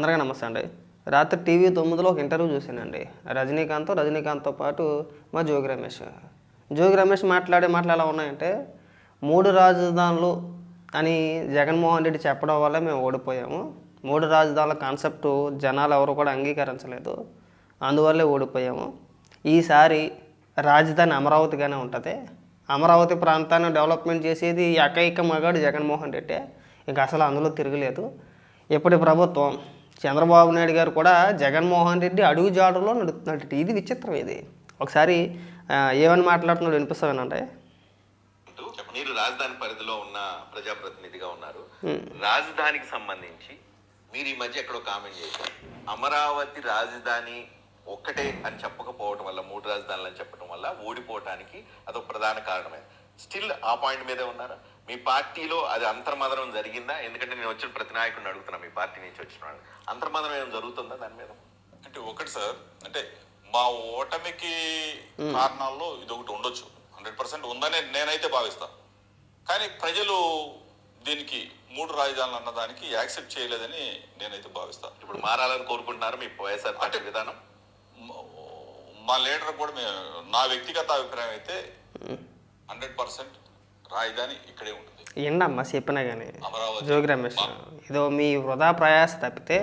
అందరికీ నమస్తే అండి. రాత్రి టీవీ తొమ్మిదిలో ఒక ఇంటర్వ్యూ చూశానండి. రజనీకాంత్ రజనీకాంత్తో పాటు మా జోగి రమేష్. జోగి రమేష్ మాట్లాడే మాటలు ఎలా ఉన్నాయంటే మూడు రాజధానులు అని జగన్మోహన్ రెడ్డి చెప్పడం వల్ల మేము ఓడిపోయాము. మూడు రాజధానుల కాన్సెప్ట్ జనాలు ఎవరు కూడా అంగీకరించలేదు. అందువల్లే ఓడిపోయాము. ఈసారి రాజధాని అమరావతిగానే ఉంటుంది. అమరావతి ప్రాంతాన్ని డెవలప్మెంట్ చేసేది ఏకైక మగాడు జగన్మోహన్ రెడ్డి. ఇంకా అసలు అందులో తిరగలేదు. ఇప్పటి ప్రభుత్వం చంద్రబాబు నాయుడు గారు కూడా జగన్మోహన్ రెడ్డి అడుగు జాడులో నడుపుతున్నాడు ఇది విచిత్రం ఇది. ఒకసారి ఏమని మాట్లాడుతున్నాడు వినిపిస్తామేనంటే మీరు రాజధాని పరిధిలో ఉన్న ప్రజాప్రతినిధిగా ఉన్నారు. రాజధానికి సంబంధించి మీరు ఈ మధ్య ఎక్కడో కామెంట్ చేశారు. అమరావతి రాజధాని ఒక్కటే అని చెప్పకపోవడం వల్ల మూడు రాజధానులు అని చెప్పడం వల్ల ఓడిపోవటానికి అదొక ప్రధాన కారణమే స్టిల్ ఆ పాయింట్ మీదే ఉన్నారా? మీ పార్టీలో అది అంతర్మదనం జరిగిందా? ఎందుకంటే నేను వచ్చిన ప్రతి నాయకుడిని అడుగుతున్నా మీ పార్టీ నుంచి వచ్చిన వాళ్ళు అంతర్మదనం ఏమైనా జరుగుతుందా దాని మీద? అంటే ఒకటి సార్ అంటే మా ఓటమికి కారణాల్లో ఇది ఒకటి ఉండొచ్చు. హండ్రెడ్ పర్సెంట్ ఉందని నేనైతే భావిస్తా. కానీ ప్రజలు దీనికి మూడు రాజధానులు అన్నదానికి యాక్సెప్ట్ చేయలేదని నేనైతే భావిస్తా. ఇప్పుడు మారాలని కోరుకుంటున్నారు మీ వైఎస్ఆర్ పార్టీ విధానం? మ- మా లీడర్ కూడా మేము నా వ్యక్తిగత అభిప్రాయం అయితే హండ్రెడ్ పర్సెంట్ రాజధాని ఇక్కడే ఉంటుంది. ఏంటమ్మా చెప్పినా కానీ జోగి రమేష్ ఇదో మీ వృధా ప్రయాస తప్పితే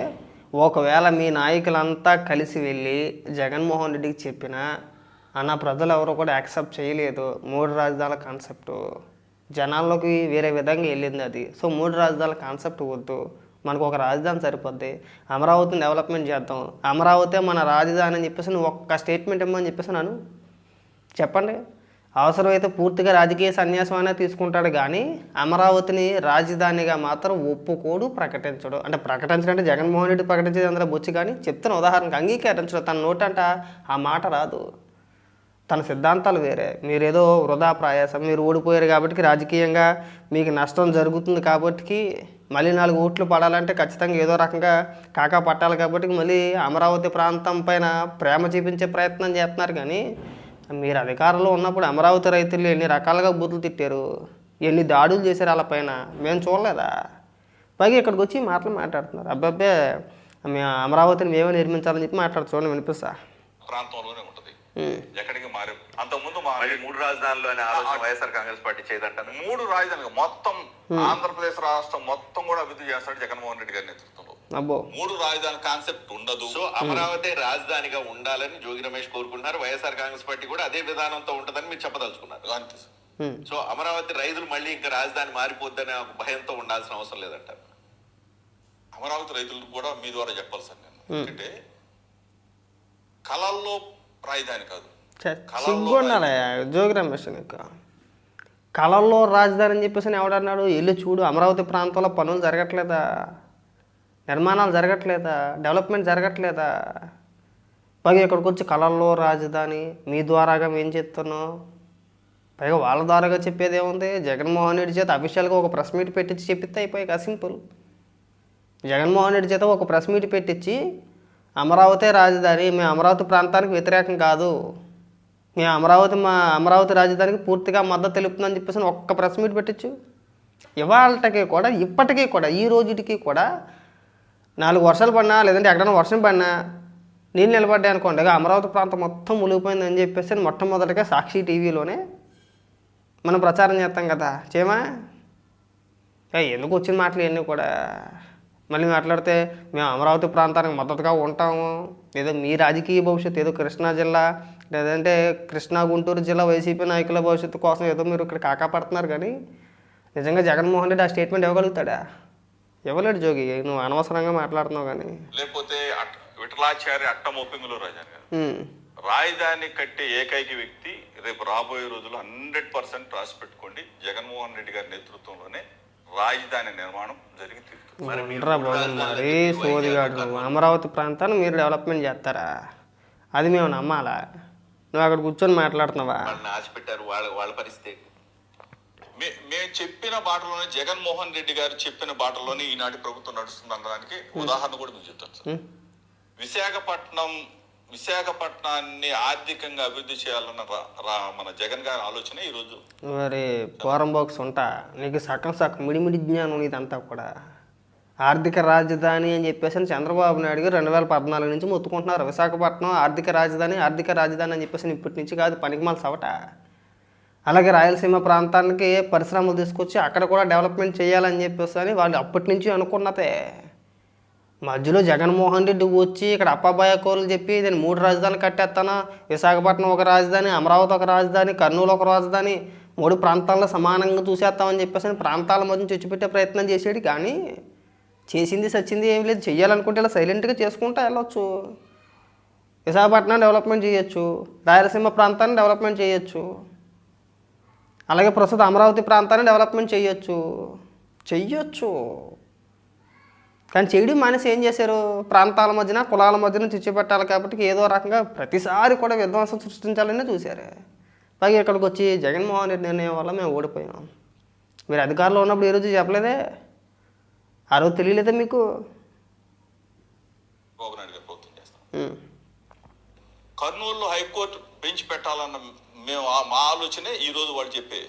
ఒకవేళ మీ నాయకులంతా కలిసి వెళ్ళి జగన్మోహన్ రెడ్డికి చెప్పినా అన్న ప్రజలు ఎవరు కూడా యాక్సెప్ట్ చేయలేదు. మూడు రాజధానుల కాన్సెప్ట్. జనాల్లోకి వేరే విధంగా వెళ్ళింది అది. సో మూడు రాజధానుల కాన్సెప్ట్ వద్దు. మనకు ఒక రాజధాని సరిపోద్ది. అమరావతిని డెవలప్మెంట్ చేద్దాం. అమరావతి మన రాజధాని అని చెప్పేసి నువ్వు ఒక్క స్టేట్మెంట్ ఇమ్మని చెప్పేసి నన్ను చెప్పండి. అవసరమైతే పూర్తిగా రాజకీయ సన్యాసం అనేది తీసుకుంటాడు కానీ అమరావతిని రాజధానిగా మాత్రం ఒప్పుకోడు ప్రకటించడు. అంటే ప్రకటించడం అంటే జగన్మోహన్ రెడ్డి ప్రకటించేది అందరూ బొచ్చి కానీ చెప్తున్న ఉదాహరణకు అంగీకరించడు. తన నోటంట ఆ మాట రాదు. తన సిద్ధాంతాలు వేరే. మీరేదో వృధా ప్రయాసం మీరు ఓడిపోయారు కాబట్టి రాజకీయంగా మీకు నష్టం జరుగుతుంది కాబట్టి మళ్ళీ నాలుగు ఓట్లు పడాలంటే ఖచ్చితంగా ఏదో రకంగా కాకా పట్టాలి కాబట్టి మళ్ళీ అమరావతి ప్రాంతం పైన ప్రేమ చూపించే ప్రయత్నం చేస్తున్నారు కానీ మీరు అధికారంలో ఉన్నప్పుడు అమరావతి రైతులు ఎన్ని రకాలుగా బూతులు తిట్టారు? ఎన్ని దాడులు చేశారు వాళ్ళ పైన? మేము చూడలేదా? పైగా ఇక్కడికి వచ్చి మాటలు మాట్లాడుతున్నారు. అబ్బాబ్బే మేము అమరావతిని మేమే నిర్మించాలని చెప్పి మాట్లాడు చూడండి వినిపిస్తా? ప్రాంతంలోనే ఉంటుంది. ఎక్కడికి మారే అంతకుముందు మూడు రాజధానులు అనే ఆలోచన వైఎస్ఆర్ కాంగ్రెస్ పార్టీ చేయదంటారు మూడు రాజధానులు. మొత్తం ఆంధ్రప్రదేశ్ రాష్ట్రం మొత్తం కూడా అభివృద్ధి చేస్తాడు జగన్మోహన్ రెడ్డి గారి నేతృత్వంలో. అబ్బో మూడు రాజధాని కాన్సెప్ట్ ఉండదు. సో అమరావతి రాజధానిగా ఉండాలని జోగి రమేష్ కోరుకుంటున్నారు. వైఎస్ఆర్ కాంగ్రెస్ పార్టీ కూడా అదే విధానంతో ఉంటుందని మీరు చెప్పదలుచుకున్నారు. అంతే. సో అమరావతి రైతులు మళ్ళీ ఇంకా రాజధాని మారిపోద్దనే ఒక భయంతో ఉండాల్సిన అవసరం లేదంటారు. అమరావతి రైతులకు కూడా మీ ద్వారా చెప్పాలి సార్ నేను. ఎందుకంటే కళల్లో రాజధాని కాదు. జోగి రమేష్ కళల్లో రాజధాని అని చెప్పేసి ఎవడన్నాడు వెళ్ళి చూడు అమరావతి ప్రాంతంలో పనులు జరగట్లేదా? నిర్మాణాలు జరగట్లేదా? డెవలప్మెంట్ జరగట్లేదా? పైగా ఇక్కడికి వచ్చి కళల్లో రాజధాని మీ ద్వారాగా మేము చెప్తున్నాం పైగా వాళ్ళ ద్వారాగా చెప్పేది ఏముంది? జగన్మోహన్ రెడ్డి చేత అఫీషియల్గా ఒక ప్రెస్ మీట్ పెట్టించి చెప్పిస్తే అయిపోయి సింపుల్ జగన్మోహన్ రెడ్డి చేత ఒక ప్రెస్ మీట్ పెట్టించి అమరావతి రాజధాని మేము అమరావతి ప్రాంతానికి వ్యతిరేకం కాదు. మేము అమరావతి మా అమరావతి రాజధానికి పూర్తిగా మద్దతు తెలుపుతుందని చెప్పేసి ఒక్క ప్రెస్ మీట్ పెట్టచ్చు. ఇవాళకి కూడా ఇప్పటికీ కూడా ఈ రోజుటికి కూడా నాలుగు వర్షాలు పడినా లేదంటే ఎక్కడైనా వర్షం పడినా నీళ్ళు నిలబడ్డాయి అనుకోండి. అమరావతి ప్రాంతం మొత్తం మునిగిపోయిందని చెప్పేసి మొట్టమొదటిగా సాక్షి టీవీలోనే మనం ప్రచారం చేస్తాం కదా. చేయమా? ఎందుకు వచ్చిన మాటలు ఇవన్నీ కూడా? మళ్ళీ మాట్లాడితే మేము అమరావతి ప్రాంతానికి మద్దతుగా ఉంటాము. ఏదో మీ రాజకీయ భవిష్యత్తు ఏదో కృష్ణా జిల్లా లేదంటే కృష్ణా గుంటూరు జిల్లా వైసీపీ నాయకుల భవిష్యత్తు కోసం ఏదో మీరు ఇక్కడ కాకాపడుతున్నారు కానీ నిజంగా జగన్మోహన్ రెడ్డి ఆ స్టేట్మెంట్ ఇవ్వగలుగుతాడా? ఇవ్వలేడు జోగి నువ్వు అనవసరంగా మాట్లాడుతున్నావు కానీ. లేకపోతే విఠలాచార్య అట్టమొప్పింగులో రాజధాని గారు రాజధాని కట్టే ఏకైక వ్యక్తి రేపు రాబోయే రోజుల్లో హండ్రెడ్ పర్సెంట్ రాసి పెట్టుకోండి. జగన్మోహన్ రెడ్డి గారి నేతృత్వంలోనే రాజధాని నిర్మాణం జరిగి మరి సోదిగాడు అమరావతి ప్రాంతాన్ని మీరు డెవలప్మెంట్ చేస్తారా? అది మేము నమ్మాలా? నువ్వు అక్కడ కూర్చొని మాట్లాడుతున్నావా? వాళ్ళని ఆశపెట్టారు వాళ్ళ వాళ్ళ పరిస్థితి? మే మేము చెప్పిన బాటలోనే జగన్మోహన్ రెడ్డి గారు చెప్పిన బాటలోనే ఈనాటి ప్రభుత్వం నడుస్తుంది అన్నదానికి ఉదాహరణ కూడా మీకు చెప్తాను సార్. విశాఖపట్నం విశాఖపట్నాన్ని ఆర్థికంగా అభివృద్ధి చేయాలన్న మన జగన్ గారి ఆలోచన ఈరోజు. మరి పోరం బాక్స్ ఉంటా. నీకు సగం సగం మిడిమిడి జ్ఞానం ఇదంతా కూడా. ఆర్థిక రాజధాని అని చెప్పేసి చంద్రబాబు నాయుడు గారు రెండు వేల పద్నాలుగు నుంచి మొత్తుకుంటున్నారు. విశాఖపట్నం ఆర్థిక రాజధాని ఆర్థిక రాజధాని అని చెప్పేసి ఇప్పటి నుంచి కాదు పనికిమాల సవట అలాగే రాయలసీమ ప్రాంతానికి పరిశ్రమలు తీసుకొచ్చి అక్కడ కూడా డెవలప్మెంట్ చేయాలని చెప్పేసి అని వాళ్ళు అప్పటి నుంచి అనుకున్నదే మధ్యలో జగన్మోహన్ రెడ్డి వచ్చి ఇక్కడ అప్పాబాయ కోర్లు చెప్పి నేను మూడు రాజధానులు కట్టేస్తాను? విశాఖపట్నం ఒక రాజధాని అమరావతి ఒక రాజధాని కర్నూలు ఒక రాజధాని మూడు ప్రాంతాల్లో సమానంగా చూసేస్తామని చెప్పేసి అని ప్రాంతాల మధ్య చొచ్చిపెట్టే ప్రయత్నం చేసాడు కానీ చేసింది సచ్చింది ఏం లేదు. చేయాలనుకుంటే ఇలా సైలెంట్గా చేసుకుంటా వెళ్ళొచ్చు. విశాఖపట్నం డెవలప్మెంట్ చేయొచ్చు. రాయలసీమ ప్రాంతాన్ని డెవలప్మెంట్ చేయొచ్చు. అలాగే ప్రస్తుతం అమరావతి ప్రాంతాన్ని డెవలప్మెంట్ చేయొచ్చు. చెయ్యొచ్చు. కానీ చేయడం మానేసి ఏం చేశారు? ప్రాంతాల మధ్యన కులాల మధ్యన చిచ్చిపెట్టాలి కాబట్టి ఏదో రకంగా ప్రతిసారి కూడా విధ్వంసం సృష్టించాలని చూశారు. పైగా ఇక్కడికి వచ్చి జగన్మోహన్ రెడ్డి నిర్ణయం వల్ల మేము ఓడిపోయాం. మీరు అధికారంలో ఉన్నప్పుడు ఏ రోజు చెప్పలేదే? ఆ రోజు తెలియలేదా మీకు. కర్నూలులో హైకోర్టు బెంచ్ పెట్టాలన్న మేము ఆ- మా ఆలోచనే ఈ రోజు వాళ్ళు చెప్పే.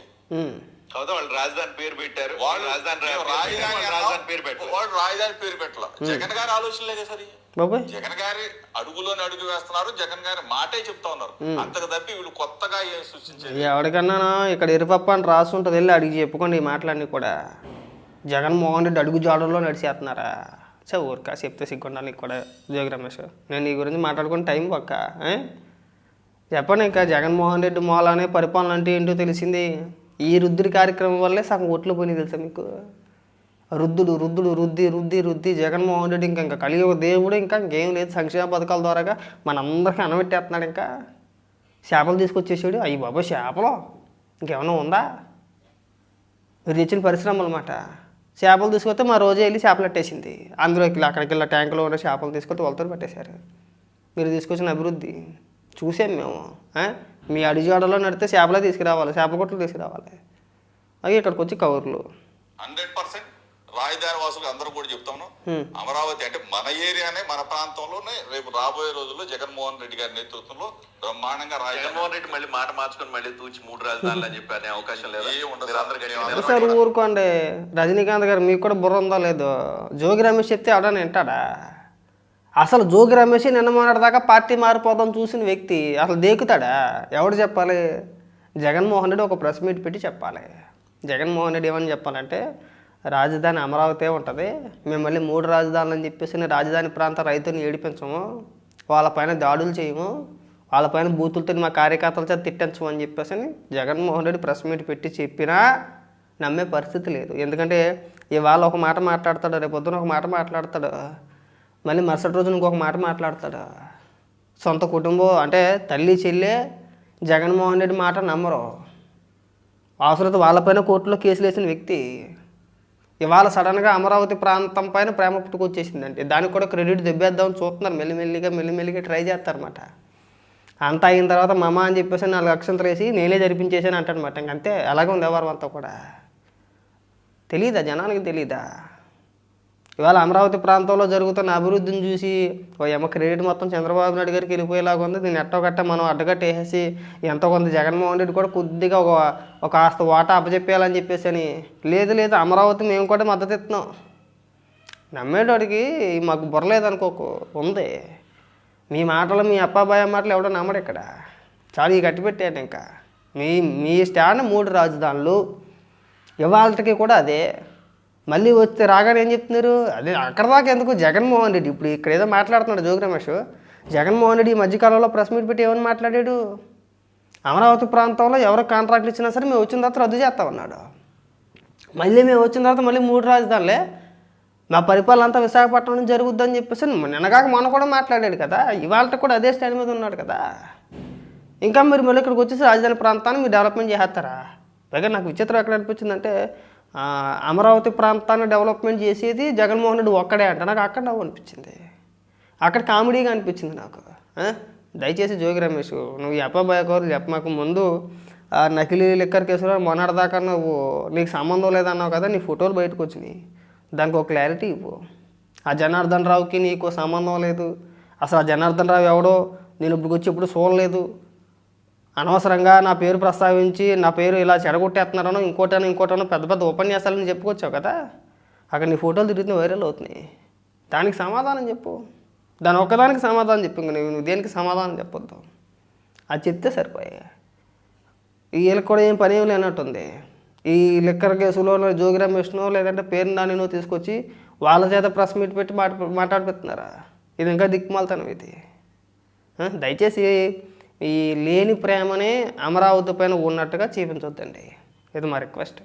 కాకపోతే వాళ్ళు రాజధాని పేరు పెట్టారు. వాళ్ళు రాజధాని రాజధాని పేరు. పెట్టారు. వాళ్ళు రాజధాని పేరు పెట్టాల. జగన్ గారి ఆలోచనలే కదా సరే. బాబాయ్. జగన్ గారి అడుగులోని అడుగు వేస్తున్నారు. జగన్ గారి మాటే చెప్తా ఉన్నారు. అంతకు తప్పి వీళ్ళు కొత్తగా ఏం సృష్టించేది ఎవరికన్నా ఇక్కడ ఎరుపప్ప అని రాసి ఉంటుంది వెళ్ళి అడిగి చెప్పుకోండి ఈ మాటలన్నీ కూడా. జగన్మోహన్ రెడ్డి అడుగు జాడల్లో నడిచేస్తున్నారా? చే ఊరికా చెప్తే సిగ్గుండాలి కూడా జోగి రమేష్. నేను నీ గురించి మాట్లాడుకుని టైం పక్క ఏ? చెప్పండి ఇంకా జగన్మోహన్ రెడ్డి మూలానే పరిపాలన అంటే ఏంటో తెలిసింది. ఈ రుద్దుడి కార్యక్రమం వల్లే సగం ఓట్లు పోయినాయి తెలుసా మీకు? రుద్దుడు రుద్దుడు రుద్ది రుద్ది రుద్ది జగన్మోహన్ రెడ్డి ఇంకా ఇంకా కలియుగ దేవుడు ఇంకా ఇంకేం లేదు సంక్షేమ పథకాల ద్వారాగా మనందరికీ అనబెట్టేస్తున్నాడు ఇంకా. చేపలు తీసుకొచ్చేసాడు. అయ్యి బాబా చేపలు? ఇంకేమైనా ఉందా? మీరు తెచ్చిన పరిశ్రమ అనమాట చేపలు తీసుకొస్తే మా రోజే వెళ్ళి చేపలు పెట్టేసింది అందులోకి అక్కడికి వెళ్ళి ట్యాంకులో ఉన్న చేపలు తీసుకొస్తే వాళ్ళతో పెట్టేశారు. మీరు తీసుకొచ్చిన అభివృద్ధి. చూసాం మేము. ఆ? మీ అడిజాడలో నడితే చేపలే తీసుకురావాలి చేపల కొట్లు తీసుకురావాలి. అవి ఇక్కడికి వచ్చి కవర్లు. హండ్రెడ్ పర్సెంట్ రాజధాని వాసులు అందరూ కూడా చెప్తాను. అమరావతి అంటే మన ఏరియానే మన ప్రాంతంలోనే రేపు రాబోయే రోజుల్లో జగన్మోహన్ రెడ్డి గారి నేతృత్వంలో బ్రహ్మాండంగా జగన్మోహన్ రెడ్డి మళ్ళీ మాట మార్చుకొని మళ్ళీ తూచి మూడు రాజధానులు అని చెప్పి అనే అవకాశం లేదా? సార్. ఊరుకోండి. రజనీకాంత్ గారు మీకు కూడా బుర్ర ఉందో లేదో? జోగి రమేష్ చెప్తే ఎవడని వింటాడా? అసలు జోగి రమేష్ నిన్న మొన్నటిదాకా పార్టీ మారిపోదాం చూసిన వ్యక్తి అసలు దేకుతాడా? ఎవడు చెప్పాలి? జగన్మోహన్ రెడ్డి ఒక ప్రెస్ మీట్ పెట్టి చెప్పాలి. జగన్మోహన్ రెడ్డి ఏమని చెప్పాలంటే రాజధాని అమరావతి ఉంటుంది మేము మళ్ళీ మూడు రాజధానులు అని చెప్పేసి రాజధాని ప్రాంత రైతుని ఏడిపించము వాళ్ళపైన దాడులు చేయము వాళ్ళపైన బూతులతో మా కార్యకర్తల చేత తిట్టించము అని చెప్పేసి అని జగన్మోహన్ రెడ్డి ప్రెస్ మీట్ పెట్టి చెప్పినా నమ్మే పరిస్థితి లేదు. ఎందుకంటే ఇవాళ ఒక మాట మాట్లాడతాడు రేపొద్దున ఒక మాట మాట్లాడతాడు. మళ్ళీ మరుసటి రోజు ఇంకొక మాట మాట్లాడతాడు. సొంత కుటుంబం అంటే తల్లి చెల్లె జగన్మోహన్ రెడ్డి మాట నమ్మరు. అవసరత వాళ్ళపైన కోర్టులో కేసులు వేసిన వ్యక్తి ఇవాళ సడన్గా అమరావతి ప్రాంతం పైన ప్రేమ పుట్టుకొచ్చేసిందంటే దానికి కూడా క్రెడిట్ దెబ్బేద్దామని చూస్తున్నారు. మెల్లిమెల్లిగా మెల్లిమెల్లిగా ట్రై చేస్తారన్నమాట. అంతా అయిన తర్వాత మమ అని చెప్పేసి నాలుగు అక్షంతలు వేసి నేనే జరిపించేసాను అంటాడనమాట ఇంకంతే. అలాగే ఉంది ఎవరు అంతా కూడా. తెలియదా జనానికి తెలియదా ఇవాళ అమరావతి ప్రాంతంలో జరుగుతున్న అభివృద్ధిని చూసి ఓ ఎమ్మ క్రెడిట్ మొత్తం చంద్రబాబు నాయుడు గారికి వెళ్ళిపోయేలాగా ఉంది. దీన్ని ఎట్టో గట్ట మనం అడ్డగట్టేసేసి ఎంతో కొంత జగన్మోహన్ రెడ్డి కూడా కొద్దిగా ఒక ఒక కాస్త వాటా అప్పచెప్పేయాలని చెప్పేసి అని. లేదు లేదు అమరావతి మేము కూడా మద్దతు ఇస్తున్నాం. నమ్మేటోడికి మాకు బుర్రలేదనుకోకు ఉంది. మీ మాటలు మీ అప్పాబాయ మాటలు ఎవడో నమ్మడు ఇక్కడ. చాలా ఈ కట్టిపెట్టాడు ఇంకా. మీ మీ స్టాండ్ మూడు రాజధానులు. ఇవాళకి కూడా అదే. మళ్ళీ వస్తే రాగానే ఏం చెప్తున్నారు? అదే అక్కడ దాకా ఎందుకు? జగన్మోహన్ రెడ్డి ఇప్పుడు ఇక్కడ ఏదో మాట్లాడుతున్నాడు జోగి రమేష్. జగన్మోహన్ రెడ్డి ఈ మధ్యకాలంలో ప్రెస్ మీట్ పెట్టి ఏమని మాట్లాడాడు? అమరావతి ప్రాంతంలో ఎవరు కాంట్రాక్ట్లు ఇచ్చినా సరే మేము వచ్చిన తర్వాత రద్దు చేస్తామన్నాడు. మళ్ళీ మేము వచ్చిన తర్వాత మళ్ళీ మూడు రాజధానులే. మా పరిపాలన అంతా విశాఖపట్నం నుంచి జరుగుద్దని చెప్పేసి నిన్నగాక మొన్న కూడా మాట్లాడాడు కదా. ఇవాళ కూడా అదే స్టాండ్ మీద ఉన్నాడు కదా. ఇంకా మీరు మళ్ళీ ఇక్కడికి వచ్చేసి రాజధాని ప్రాంతాన్ని మీరు డెవలప్మెంట్ చేస్తారా? పైగా నాకు విచిత్రం ఎక్కడ అనిపించిందంటే అమరావతి ప్రాంతాన్ని డెవలప్మెంట్ చేసేది జగన్మోహన్ రెడ్డి ఒక్కడే అంట. నాకు అక్కడ నవ్వు అనిపించింది. అక్కడ కామెడీగా అనిపించింది నాకు. దయచేసి జోగి రమేష్ నువ్వు ఈ చెప్పమాకు ముందు ఆ నకిలీ లిక్కర్ కేసులో మొన్నటిదాకా నువ్వు నీకు సంబంధం లేదన్నావు కదా నీ ఫోటోలు బయటకు వచ్చినాయి. దానికి ఒక క్లారిటీ ఇవ్వు. ఆ జనార్దన్ రావుకి నీకు సంబంధం లేదు. అసలు ఆ జనార్దన్ రావు ఎవడో నేను ఇప్పుడు వచ్చి ఎప్పుడు చూడలేదు. అనవసరంగా నా పేరు ప్రస్తావించి నా పేరు ఇలా చెడగొట్టేస్తున్నారనో ఇంకోటనో ఇంకోటనో పెద్ద పెద్ద ఉపన్యాసాలను చెప్పుకొచ్చావు కదా. అక్కడ నీ ఫోటోలు తిరుగుతున్న వైరల్ అవుతున్నాయి. దానికి సమాధానం చెప్పు. దాని ఒక్కదానికి సమాధానం చెప్పు ఇంక నువ్వు దేనికి సమాధానం చెప్పొద్దు. అది చెప్తే సరిపోయాయి వీళ్ళకి కూడా ఏం పని ఏం లేనట్టుంది. ఈ లిక్కర్ కేసులో జోగి రమేష్నో లేదంటే పేరు నానినో తీసుకొచ్చి వాళ్ళ చేత ప్రెస్ మీట్ పెట్టి మాట మాట్లాడిపెడుతున్నారా ఇది ఇంకా దిక్కుమాలతనం ఇది. దయచేసి ఈ లేని ప్రేమనే అమరావతి పైన ఉన్నట్టుగా చూపించొద్దండి. ఇది మా రిక్వెస్ట్.